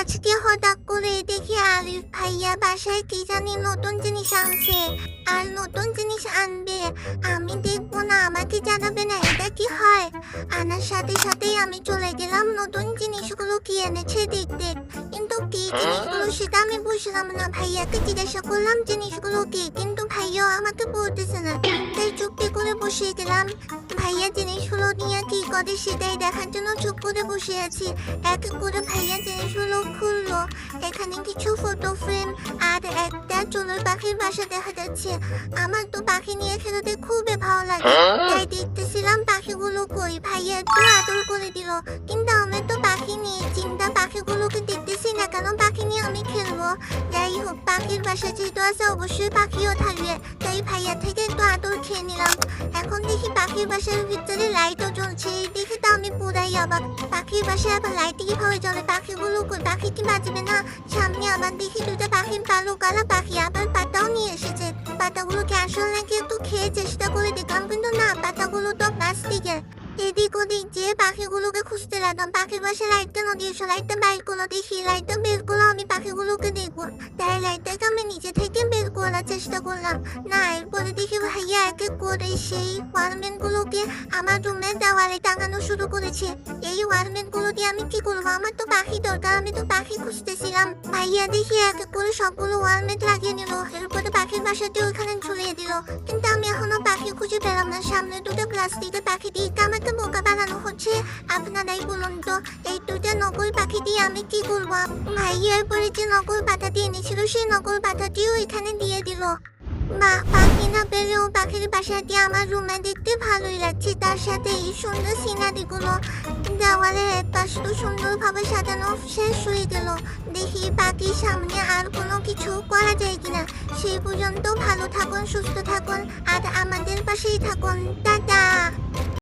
আজকে হঠাৎ করে দেখি আরিফ ভাইয়া বাসায় কি জানি নতুন জিনিস আনছে। আর নতুন জিনিস আনবে, আমি দেখব না, আমাকে জানাবে না, এটা কি হয়? আনার সাথে সাথেই আমি চলে গেলাম, নতুন জিনিসগুলো কি এনেছে দেখতে। কিন্তু কি জিনিসগুলো সেটা আমি বুঝলাম না, ভাইয়াকে জিজ্ঞাসা করলাম জিনিসগুলো কি, কিন্তু ভাইয়া আমাকে বলতেছে না। গেলাম ভাইয়া জিনিসগুলো নিয়ে কি করে সেটাই দেখার জন্য চুপ করে বসে আছি। এক করে ভাইয়া জিনিসগুলো খুললো। এখানে কিছু ফটো ফ্রেম আর একটা চুলোর পাখির বাসা দেখা যাচ্ছে। আমার তো পাখি নিয়ে খেলতে খুবই ভালো লাগে। তাই দেখতেছিলাম পাখিগুলো কই? ভাইয়া একটু আদর করে দিল। কিন্তু আমি তো পাখি নিয়ে চিন্তা পাখিগুলোকে দেখতেছি না কেন? পাখি নিয়ে আমি খেলব। যাই হোক পাখির বাসা যেহেতু আছে অবশ্যই পাখিও থাকবে। তাই ভাইয়া থেকে একটু আদর খেয়ে নিলাম। পাখির বাসার ভিতরে লাইটও জ্বলছে। এই দেখে তো আমি পুরাই অবাক। পাখির বাসায় আবার লাইট কীভাবে জ্বলে? পাখিগুলো পাখি কি বাজবে না? সামনে আবার দেখি দুটো পাখির কালো কালো পাখি, আবার পাতাও নিয়ে এসেছে। পাতাগুলোকে আসলে নাকি একটু খেয়ে চেষ্টা করে দেখলাম, কিন্তু না, পাতাগুলো তো প্লাস্টিকের এদিক ওদিক যে পাখিগুলোকে খুঁজতে লাগলাম, পাখির বাসায় লাইট কেন দিয়েছ লাইটটা বের করল দেখি লাইটটা বের করল আমি পাখিগুলোকে দেখব। তাই লাইটটাকে আমি নিজে থেকে করার চেষ্টা করলাম। না এরপরে দেখি ভাইয়া এক করে সেই ওয়ারমেন্ট গুলোকে আমার রুমের দেওয়ালে টাঙানো শুরু করেছে। এই ওয়ারমেন্টগুলো দিয়ে আমি কি করব? আমার তো পাখি দরকার, আমি তো পাখি খুঁজতেছিলাম। ভাইয়া দেখি এক এক করে সবগুলো ওয়ারমেন্ট লাগিয়ে নিল, এরপরে পাখির বাসাটি ওখানে ঝুলিয়ে দিল। কিন্তু আমি এখনও পাখি খুঁজে পেলাম না, সামনে দুটো প্লাস্টিকের পাখি দিয়ে আমাকে বোকা বানানো হচ্ছে। আপনারাই বলুন তো এই দুটা নকল পাখি দিয়ে আমি কি করব? ভাইয়া পরে যে নকল পাতাটি এনেছিল, সেই নকল পাতাটিও এখানে দিয়ে দিল। বাহ পাখি না পেলেও পাখির বাসাটি আমার রুমে দেখতে ভালোই লাগছে। তার সাথে এই সুন্দর সিনারিগুলো দেওয়ালের এক পাশ তো সুন্দরভাবে সাজানো শেষ হয়ে গেল। দেখি পাখির সামনে আর কোনো কিছু করা যায় কিনা। সেই পর্যন্ত ভালো থাকুন, সুস্থ থাকুন, আর আমাদের পাশেই থাকুন। টাটা!